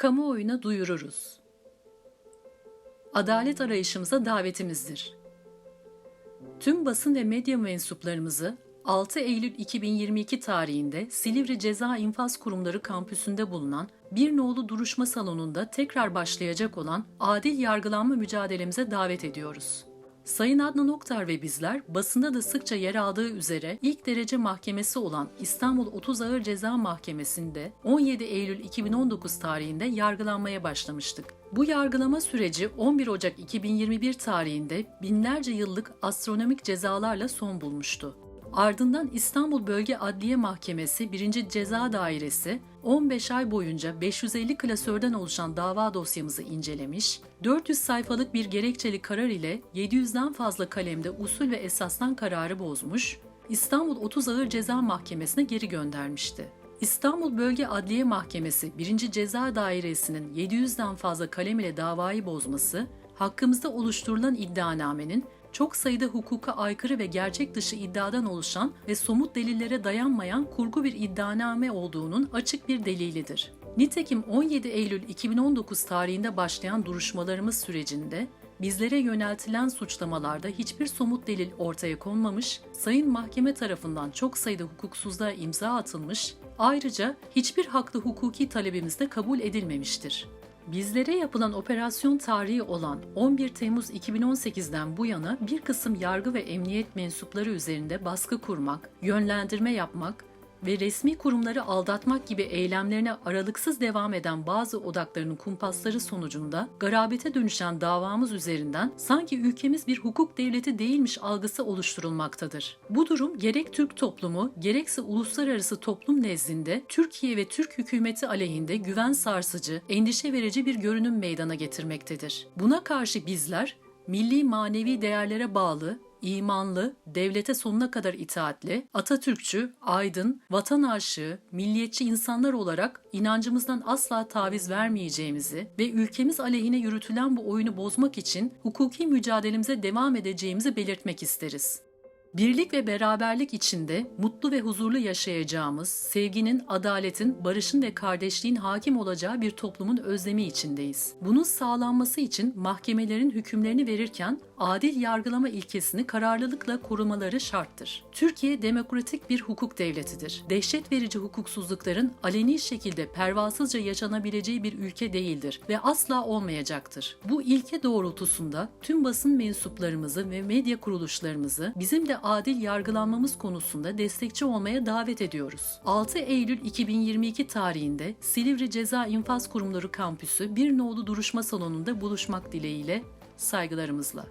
kamuoyuna duyururuz. Adalet arayışımıza davetimizdir. Tüm basın ve medya mensuplarımızı 6 Eylül 2022 tarihinde Silivri Ceza İnfaz Kurumları kampüsünde bulunan bir nolu duruşma salonunda tekrar başlayacak olan adil yargılanma mücadelemize davet ediyoruz. Sayın Adnan Oktar ve bizler basında da sıkça yer aldığı üzere ilk derece mahkemesi olan İstanbul 30 Ağır Ceza Mahkemesi'nde 17 Eylül 2019 tarihinde yargılanmaya başlamıştık. Bu yargılama süreci 11 Ocak 2021 tarihinde binlerce yıllık astronomik cezalarla son bulmuştu. Ardından İstanbul Bölge Adliye Mahkemesi 1. Ceza Dairesi 15 ay boyunca 550 klasörden oluşan dava dosyamızı incelemiş, 400 sayfalık bir gerekçeli karar ile 700'den fazla kalemde usul ve esastan kararı bozmuş, İstanbul 30 Ağır Ceza Mahkemesi'ne geri göndermişti. İstanbul Bölge Adliye Mahkemesi 1. Ceza Dairesi'nin 700'den fazla kalem ile davayı bozması, hakkımızda oluşturulan iddianamenin çok sayıda hukuka aykırı ve gerçek dışı iddiadan oluşan ve somut delillere dayanmayan kurgu bir iddianame olduğunun açık bir delilidir. Nitekim 17 Eylül 2019 tarihinde başlayan duruşmalarımız sürecinde bizlere yöneltilen suçlamalarda hiçbir somut delil ortaya konmamış, Sayın Mahkeme tarafından çok sayıda hukuksuzluğa imza atılmış, ayrıca hiçbir haklı hukuki talebimiz de kabul edilmemiştir. Bizlere yapılan operasyon tarihi olan 11 Temmuz 2018'den bu yana bir kısım yargı ve emniyet mensupları üzerinde baskı kurmak, yönlendirme yapmak ve resmi kurumları aldatmak gibi eylemlerine aralıksız devam eden bazı odaklarının kumpasları sonucunda garabete dönüşen davamız üzerinden sanki ülkemiz bir hukuk devleti değilmiş algısı oluşturulmaktadır. Bu durum gerek Türk toplumu gerekse uluslararası toplum nezdinde Türkiye ve Türk hükümeti aleyhinde güven sarsıcı, endişe verici bir görünüm meydana getirmektedir. Buna karşı bizler milli manevi değerlere bağlı, imanlı, devlete sonuna kadar itaatli, Atatürkçü, aydın, vatan aşığı, milliyetçi insanlar olarak inancımızdan asla taviz vermeyeceğimizi ve ülkemiz aleyhine yürütülen bu oyunu bozmak için hukuki mücadelemize devam edeceğimizi belirtmek isteriz. Birlik ve beraberlik içinde mutlu ve huzurlu yaşayacağımız, sevginin, adaletin, barışın ve kardeşliğin hakim olacağı bir toplumun özlemi içindeyiz. Bunun sağlanması için mahkemelerin hükümlerini verirken adil yargılama ilkesini kararlılıkla korumaları şarttır. Türkiye demokratik bir hukuk devletidir. Dehşet verici hukuksuzlukların aleni şekilde pervasızca yaşanabileceği bir ülke değildir ve asla olmayacaktır. Bu ilke doğrultusunda tüm basın mensuplarımızı ve medya kuruluşlarımızı bizim de adil yargılanmamız konusunda destekçi olmaya davet ediyoruz. 6 Eylül 2022 tarihinde Silivri Ceza İnfaz Kurumları Kampüsü bir nolu duruşma salonunda buluşmak dileğiyle saygılarımızla.